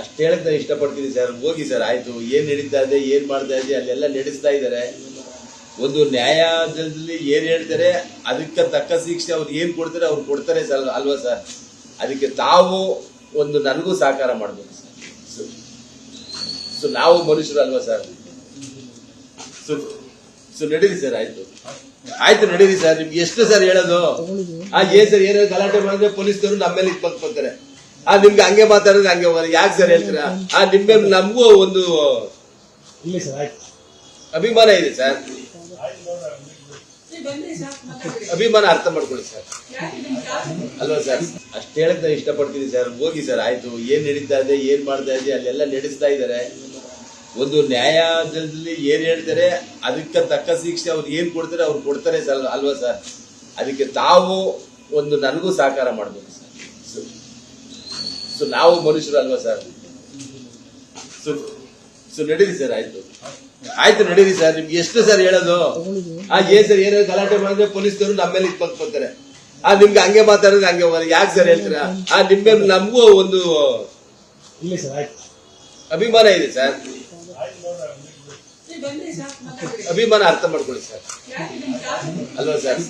ಅಷ್ಟು ಹೇಳಕ್ ನಾನು ಇಷ್ಟಪಡ್ತೀನಿ ಸರ್. ಹೋಗಿ ಸರ್, ಆಯ್ತು. ಏನ್ ನಡೀತಾ ಇದೆ, ಏನ್ ಮಾಡ್ತಾ ಇದೆ, ಅಲ್ಲೆಲ್ಲ ನಡೆಸ್ತಾ ಇದ್ದಾರೆ ಒಂದು ನ್ಯಾಯಾಲಯದಲ್ಲಿ ಏನ್ ಹೇಳ್ತಾರೆ, ಅದಕ್ಕೆ ತಕ್ಕ ಶಿಕ್ಷೆ ಅವ್ರು ಏನ್ ಕೊಡ್ತಾರೆ, ಅವ್ರು ಕೊಡ್ತಾರೆ ಸರ್, ಅಲ್ವಾ ಸರ್? ಅದಕ್ಕೆ ತಾವು ಒಂದು ನನಗೂ ಸಹಕಾರ ಮಾಡ್ಬೇಕು ಸರ್. ಸೊ ನಾವು ಮನುಷ್ಯರು ಅಲ್ವಾ ಸರ್? ಸೊ ಸೊ, ನಡೀರಿ ಸರ್, ಆಯ್ತು. ಆಯ್ತು, ನಡೀರಿ ಸರ್. ನಿಮ್ಗೆ ಎಷ್ಟು ಸರ್ ಹೇಳೋದು? ಆ, ಏನ್ ಸರ್, ಏನಾದ್ರು ಗಲಾಟೆ ಮಾಡಿದ್ರೆ ಪೊಲೀಸ್ನವರು ನಮ್ಮ ಮೇಲೆ ಇದ್ ಬರ್ತಾರೆ ಆ ನಿಮ್ಗೆ ಹಂಗೆ ಮಾತಾಡಿದ್ರೆ ಹಂಗೆ ಹೋಗೋದು. ಯಾಕೆ ಸರ್ ಹೇಳ್ತೀರಾ? ಆ ನಿಮ್ಮ ನಮಗೂ ಒಂದು ಇಲ್ಲಿ ಸರ್ ಆಯ್ತು. ಅಭಿಮಾನ ಇದೆ ಸರ್. ಅಭಿಮಾನ ಅರ್ಥ ಮಾಡ್ಕೊಳ್ಳಿ ಸರ್. ಅಲ್ವಾ ಸರ್? ಅಷ್ಟು ಹೇಳಕ್ ನಾನು ಇಷ್ಟಪಡ್ತೀನಿ ಸರ್. ಹೋಗಿ ಸರ್ ಆಯ್ತು. ಏನ್ ನಡೀತಾ ಇದೆ ಏನ್ ಮಾಡ್ತಾ ಇದೆ ಅಲ್ಲೆಲ್ಲ ನಡೆಸ್ತಾ ಇದ್ದಾರೆ ಒಂದು ನ್ಯಾಯಾಲಯದಲ್ಲಿ ಏನ್ ಹೇಳ್ತಾರೆ ಅದಕ್ಕೆ ತಕ್ಕ ಶಿಕ್ಷೆ ಅವ್ರು ಏನ್ ಕೊಡ್ತಾರೆ ಅವ್ರು ಕೊಡ್ತಾರೆ ಸರ್ ಅಲ್ವಾ ಸರ್? ಅದಕ್ಕೆ ತಾವು ಒಂದು ನನಗೂ ಸಹಕಾರ ಮಾಡ್ಬೇಕು ಸರ್. ಸೊ ನಾವು ಮನುಷ್ಯರು ಅಲ್ವಾ ಸರ್? ಸೊ ಸೊ ನಡೀರಿ ಸರ್ ಆಯ್ತು. ಆಯ್ತು ನಡೀರಿ ಸರ್ ನಿಮ್ಗೆ ಎಷ್ಟು ಸರ್ ಹೇಳೋದು? ಆ ಏ ಸರ್ ಏನಾದ್ರು ಗಲಾಟೆ ಮಾಡಿದ್ರೆ ಪೊಲೀಸ್ನವರು ನಮ್ಮ ಮೇಲೆ ಇಟ್ಕೊಂಡ್ಕೊತಾರೆ ಬರ್ತಾರೆ ಆ ನಿಮ್ಗೆ ಹಂಗೆ ಮಾತಾಡಿದ್ರೆ ಹಂಗೆ. ಯಾಕೆ ಸರ್ ಹೇಳ್ತೀರಾ? ಆ ನಿಮ್ಮ ನಮಗೂ ಒಂದು ಇಲ್ಲಿ ಸರ್ ಆಯ್ತು. ಅಭಿಮಾನ ಇದೆ ಸರ್. ಅಭಿಮಾನ ಅರ್ಥ ಮಾಡ್ಕೊಳ್ಳಿ ಸರ್. ಅಲ್ವಾ ಸರ್?